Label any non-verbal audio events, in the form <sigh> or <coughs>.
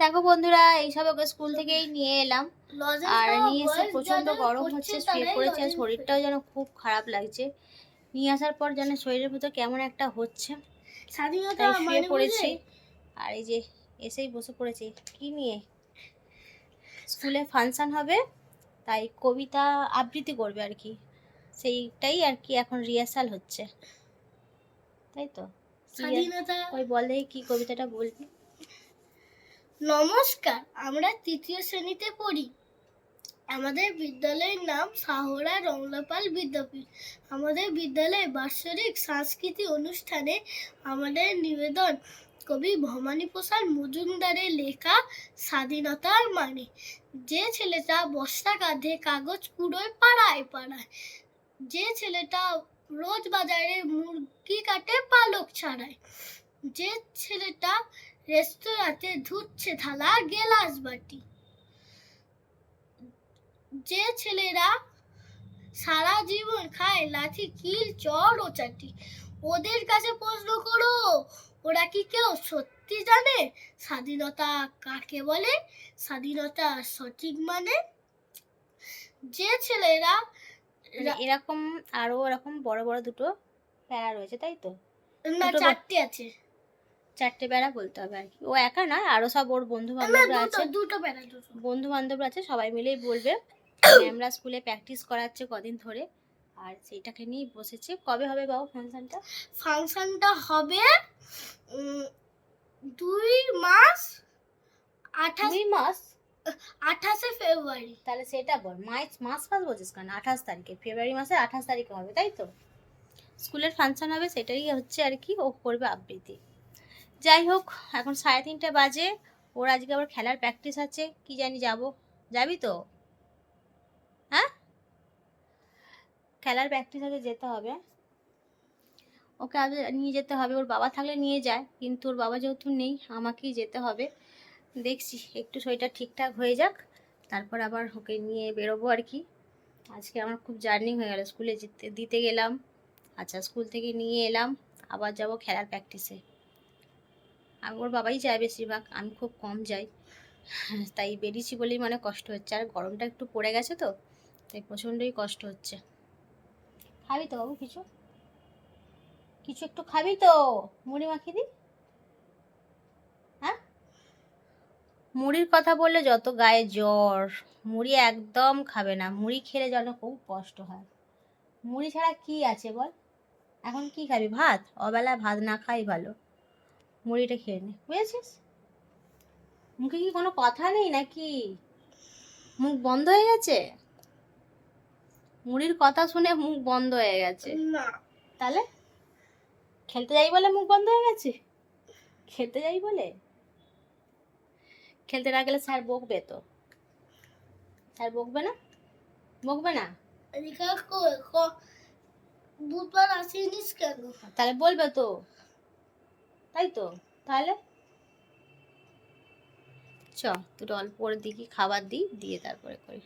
দেখো বন্ধুরা এইসব ওকে স্কুল থেকেই নিয়ে এলাম। আর নিয়ে এসে প্রচণ্ড গরম হচ্ছে পড়েছে আর শরীরটাও যেন খুব খারাপ লাগছে। নিয়ে আসার পর যেন শরীরের ভিতর কেমন একটা হচ্ছে। স্বাধীনতা তাই শুয়ে মানে পড়েছি। আর এই যে এসেই বসে পড়েছি। কি নিয়ে? স্কুলে ফাংশন হবে তাই কবিতা আবৃত্তি করবে আর কি। সেইটাই আর কি এখন রিহার্সাল হচ্ছে। তাই তো? স্বাধীনতা ওই বলে কি কবিতাটা বলবি। নমস্কার, আমরা তৃতীয় শ্রেণীতে পড়ি। আমাদের বিদ্যালয়ের নাম সাহরা রমলাপাল বিদ্যাপীঠ। আমাদের বিদ্যালয়ে বাৎসরিক সাংস্কৃতিক অনুষ্ঠানে আমাদের নিবেদন কবি ভবানী প্রসাদ মজুমদারের লেখা স্বাধীনতার মানে। যে ছেলেটা বস্তা কাঁধে কাগজ কুড়োয় পাড়ায় পাড়ায়। যে ছেলেটা রোজ বাজারে মুরগি কাটে পালক ছাড়ায়। যে ছেলেটা রেস্তোরাঁতে ধুচ্ছে থালা গেলাস বাটি। যে ছেলেরা সারা জীবন খায় লাঠি কিল চর ও চাটি ওদের কাছে প্রশ্ন করো ওরা কি কেউ সত্যি জানে? স্বাধীনতা কাকে বলে? স্বাধীনতা সঠিক মানে? যে ছেলেরা মানে এরকম আরও এরকম বড় বড় দুটো প্যারা রয়েছে তাই তো? না চারটে আছে। চারটে বেড়া বলতে হবে আর কি। ও একা না আরও সব ওর বন্ধু বান্ধবরা আছে। দুটো বেড়া বন্ধু বান্ধবরা আছে সবাই মিলেই বলবে। <coughs> ম্যামরা স্কুলে প্র্যাকটিস করাচ্ছে কদিন ধরে আর সেইটাকে নিয়েই বসেছে। কবে হবে বাবু ফাংশনটা? ফাংশনটা হবে দুই মাস আঠাশ মাস? আঠাশে ফেব্রুয়ারি। তাহলে সেটা বল মার্চ মাস মাস বলছিস কেন? আঠাশ তারিখে ফেব্রুয়ারি মাসের আঠাশ তারিখে হবে তাই তো? স্কুলের ফাংশন হবে সেটাই হচ্ছে আর কি ও করবে আবৃত্তি যাই হোক, এখন সাড়ে তিনটে বাজে। ওর আজকে আবার খেলার প্র্যাকটিস আছে। কি জানি যাব। যাবি তো? হ্যাঁ? খেলার প্র্যাকটিস আছে, যেতে হবে। ওকে আজ নিয়ে যেতে হবে। ওর বাবা থাকলে নিয়ে যায়। কিন্তু ওর বাবা যেহেতু নেই, আমাকেই যেতে হবে। দেখছি, একটু শরীরটা ঠিকঠাক হয়ে যাক। তারপর আবার ওকে নিয়ে বেরোবো আর কি। আজকে আমার খুব জার্নি হয়ে গেল। স্কুলে দিতে গেলাম। আচ্ছা স্কুল থেকে নিয়ে এলাম। আবার যাব খেলার প্র্যাকটিসে আর ওর বাবাই যায় বেশিরভাগ, আমি খুব কম যাই। তাই বেরিয়েছি বলেই মানে কষ্ট হচ্ছে। আর গরমটা একটু পড়ে গেছে তো, তাই প্রচণ্ডই কষ্ট হচ্ছে। খাবি তো বাবু কিছু? কিছু একটু খাবি তো, মুড়ি মাখিয়ে দি হ্যাঁ? মুড়ির কথা বললে যত গায়ে জ্বর, মুড়ি একদম খাবে না। মুড়ি খেলে যেন খুব কষ্ট হয়। মুড়ি ছাড়া কি আছে বল? এখন কি খাবি? ভাত? অবেলা ভাত না খাই ভালো। মুড়িটা খেয়ে নে বুঝেছিস? মুখে কি কোনো কথা নেই নাকি? মুখ বন্ধ হয়ে গেছে? মুড়ির কথা শুনে মুখ বন্ধ হয়ে গেছে। না। তাহলে? খেলতে যাই বলে মুখ বন্ধ হয়ে গেছে? খেলতে যাই বলে? খেলতে না গেলে স্যার বকবে তো। স্যার বকবে না? বকবে না? বুধবার আসিনিস কেন? তাহলে বলবে তো। তাই তো তাহলে? চ দুটো অল্প করে দিকে খাবার দিই দিয়ে তারপরে করি।